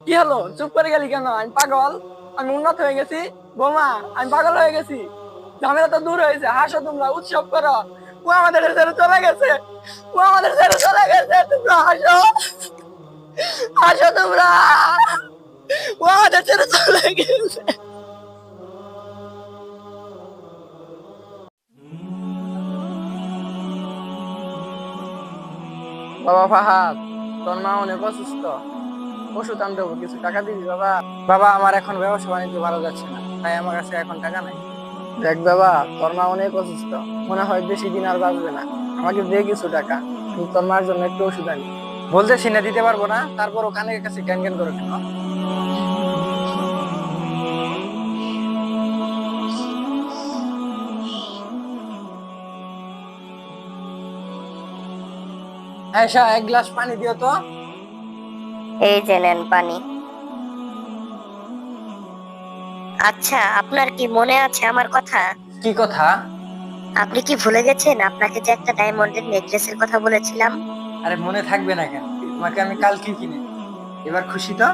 কি হলো? চুপ করে গেলি কেন? আমি পাগল। আমি উন্নত হয়ে গেছি। বোমা, আমি পাগল হয়ে গেছি। ঝামেলা তো দূর হয়েছে। হাসো তোমরা, উৎসব করো। ও আমাদের ছেড়ে চলে গেছে। ও আমাদের ছেড়ে চলে গেছে। তোমরা হাসো। হাসো তোমরা। ও আমাদের ছেড়ে চলে গেছে। বাবা ফাহাদ, তোর মা অনেক অসুস্থ। ওষুধ আনতে হবে কিছু টাকা দিবি, বাবা? বাবা, আমার এখন ব্যবসা বাণিজ্য ভালো যাচ্ছে না। তাই আমার কাছে এখন টাকা নাই। দেখ বাবা, তোর মা অনেক অসুস্থ। মনে হয় বেশি দিন আর বাঁচবে না। আমাকে দে কিছু টাকা। আমি তোর মার জন্য একটু ওষুধ আনি। বলতেছি না দিতে পারব না। তারপরও কানের কাছে জ্ঞান জ্ঞান করে কেন? আয়সা এক গ্লাস পানি দিও তো। এই যে নেন পানি। আচ্ছা আপনার কি মনে আছে আমার কথা? কি কথা? আপনি কি ভুলে গেছেন? আপনাকে যে একটা ডায়মন্ডের নেকলেসের কথা বলেছিলাম। আরে মনে থাকবে না কেন? তোমাকে আমি কালকে কিনে এবার খুশি তো?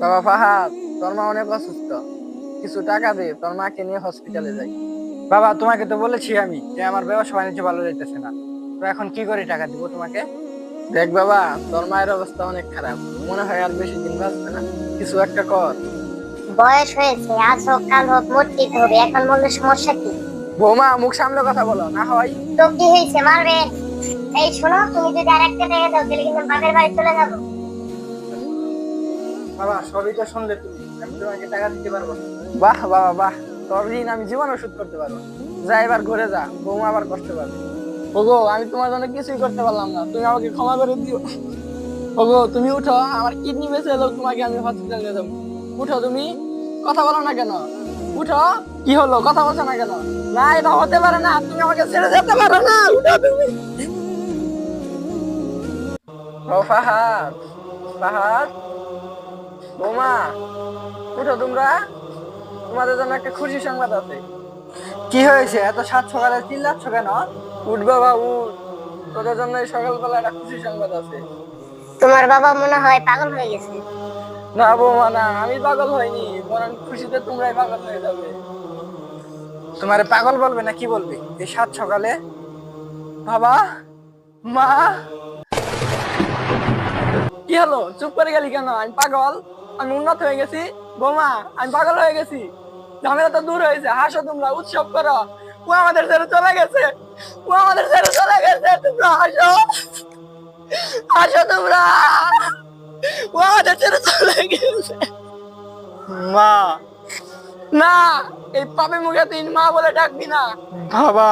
বাবা ফাহাদ তোর মা অনেক অসুস্থ। কিছু টাকা দে তোর মাকে নিয়ে হসপিটালে যাই। বাবা তোমাকে তো বলেছি আমি যে আমার ব্যবসা বাণিজ্য ভালো যাইতেছে না। তো এখন কি করে টাকা দিব তোমাকে? দেখ বাবা তোর মায়ের অবস্থা অনেক খারাপ। মনে হয় আর বেশি দিন বাঁচবে না। কিছু একটা কর। বয়স হয়েছে আজ হোক কাল হোক মরতেই হবে। এখন বললে সমস্যা কি? বৌমা মুখ সামলে কথা বলো না হয়। তো কি হয়েছে মারবে? এই শোনো তুমি যদি আর একটা টাকা দাও তাহলে কিন্তু বাপের বাড়ি চলে যাব। বাবা সবই তো শুনলে তুমি। আমি তোমাকে টাকা দিতে পারব। বাহ বাবা বাহ। তোর ঋণ আমি জীবন ওষুধ করতে পারব যা এবার ঘুরে যা, বৌমা আবার কষ্ট পাবে। ওগো, আমি তোমার জন্য কিছুই করতে পারলাম না। তুমি আমাকে ক্ষমা করে দিও। ওগো, তুমি উঠো, আমার কিডনি বেঁচে এলো তোমাকে আমি হসপিটালে নিয়ে যাব। উঠো তুমি, কথা বলো না কেন? উঠো, কি হলো? কথা বলছো না কেন? না, এটা হতে পারে না, তুমি আমাকে ছেড়ে যেতে পারো না, উঠো তুমি। ও ফাহাদ ফাহাদ। বৌমা, উঠো তোমরা। তোমাদের জন্য একটা খুশি সংবাদ আছে। কি হয়েছে? এত সাত সকালে চিল্লাচ্ছ কেন? উঠ বাবা উঠ। তোদের জন্য এই সকালবেলা একটা খুশি সংবাদ আছে। তোমার বাবা মনে হয় পাগল হয়ে গেছে। না বৌমা না আমি পাগল হইনি। বরং খুশিতে তোমরাই পাগল হয়ে যাবে। তোমারে পাগল বলবে না কি বলবে? এই সাত সকালে? বাবা মা। কি হলো? চুপ করে গেলি কেন? আমি পাগল? আমি উন্নত হয়ে গেছি, বোমা, আমি পাগল হয়ে গেছি। ঝামেলা তো দূর হয়েছে, হাসো তোমরা, উৎসব করো। ও আমাদের ছেড়ে চলে গেছে। ও আমাদের ছেড়ে চলে গেছে, তোমরা হাসো। হাসো তোমরা। ও আমাদের ছেড়ে চলে গেছে। মা। না, এই পাপে মুখে তুই মা বলে ডাকবি না। বাবা।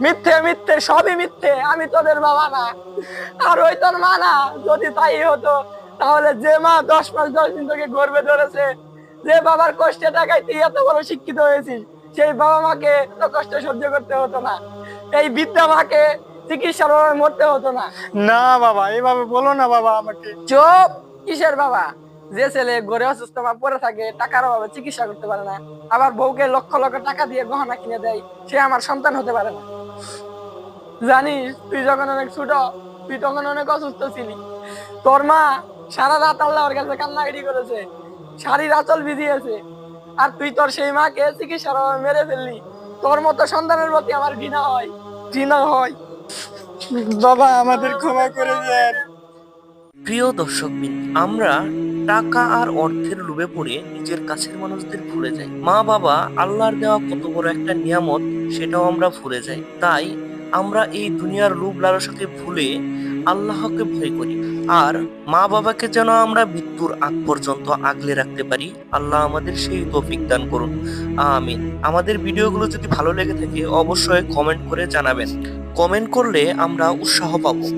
মিথ্যে মিথ্যে, সবই মিথ্যে, আমি তোদের বাবা না। আর ওই তোর মা না, যদি তাই হতো তাহলে যে মা দশ মাস দশ দিন তোকে গর্বে ধরেছে যে বাবার কষ্টে টাকায় তুই এত বড় শিক্ষিত হয়েছিস সেই বাবা মাকে এত কষ্ট সহ্য করতে হতো না। এই বৃদ্ধা মাকে চিকিৎসার অভাবে মরতে হতো না। না বাবা এভাবে বলো না বাবা আমাকে। চুপ! কিসের বাবা? যে ছেলে গড়ে অসুস্থ বা পড়ে থাকে টাকার অভাবে চিকিৎসা করতে পারে না। আবার বউকে লক্ষ লক্ষ টাকা দিয়ে গহনা কিনে দেয় সে আমার সন্তান হতে পারে না। জানিস তুই যখন অনেক ছোট তুই তখন অনেক অসুস্থ ছিলি। তোর মা সারা রাত আল্লাহর কাছে কান্নাকাটি করেছে। শাড়ির আঁচল ভিজিয়েছে। আর তুই তোর সেই মাকে চিকিৎসার মেরে ফেললি। তোর মতো সন্তানের প্রতি আমার ঘৃণা হয় ঘৃণা হয়। বাবা, আমাদের ক্ষমা করে দেন। প্রিয় দর্শকবৃন্দ আমরা টাকা আর অর্থের লোভে পড়ে নিজের কাছের মানুষদের ভুলে যাই। মা বাবা, আল্লাহর দেওয়া কত বড় একটা নিয়ামত, সেটাও আমরা ভুলে যাই। তাই আমরা এই দুনিয়ার লোভ লালসাকে ভুলে আল্লাহকে ভয় করি। আর মা বাবাকে যেন আমরা মৃত্যুর আগ পর্যন্ত আগলে রাখতে পারি, আল্লাহ আমাদের সেই তৌফিক দান করুন। আমিন। আমাদের ভিডিওগুলো যদি ভালো লেগে থাকে, অবশ্যই কমেন্ট করে জানাবেন। কমেন্ট করলে আমরা উৎসাহ পাবো।